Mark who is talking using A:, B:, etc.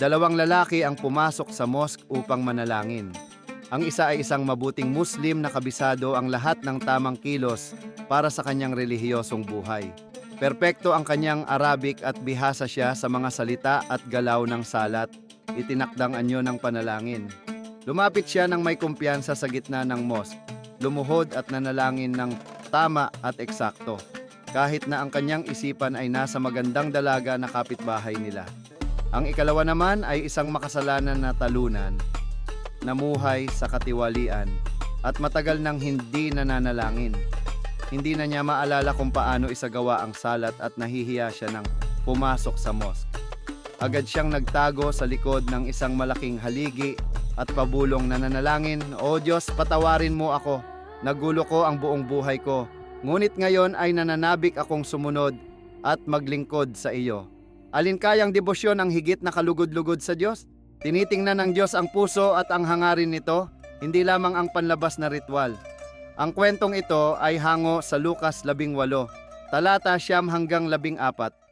A: Dalawang lalaki ang pumasok sa mosque upang manalangin. Ang isa ay isang mabuting Muslim na kabisado ang lahat ng tamang kilos para sa kanyang relihiyosong buhay. Perpekto ang kanyang Arabic at bihasa siya sa mga salita at galaw ng salat. Itinakdang anyo ng panalangin. Lumapit siya ng may kumpiyansa sa gitna ng mosque. Lumuhod at nanalangin ng tama at eksakto. Kahit na ang kanyang isipan ay nasa magandang dalaga na kapitbahay nila. Ang ikalawa naman ay isang makasalanan na talunan, namuhay sa katiwalian, at matagal nang hindi nananalangin. Hindi na niya maalala kung paano isagawa ang salat at nahihiya siya nang pumasok sa mosque. Agad siyang nagtago sa likod ng isang malaking haligi at pabulong na nanalangin, O Diyos, patawarin mo ako. Nagulo ko ang buong buhay ko. Ngunit ngayon ay nananabik akong sumunod at maglingkod sa iyo. Alin kayang debosyon ang higit na kalugod-lugod sa Diyos? Tinitingnan ng Diyos ang puso at ang hangarin nito, hindi lamang ang panlabas na ritual. Ang kwentong ito ay hango sa Lukas 18, talata siyam hanggang 14.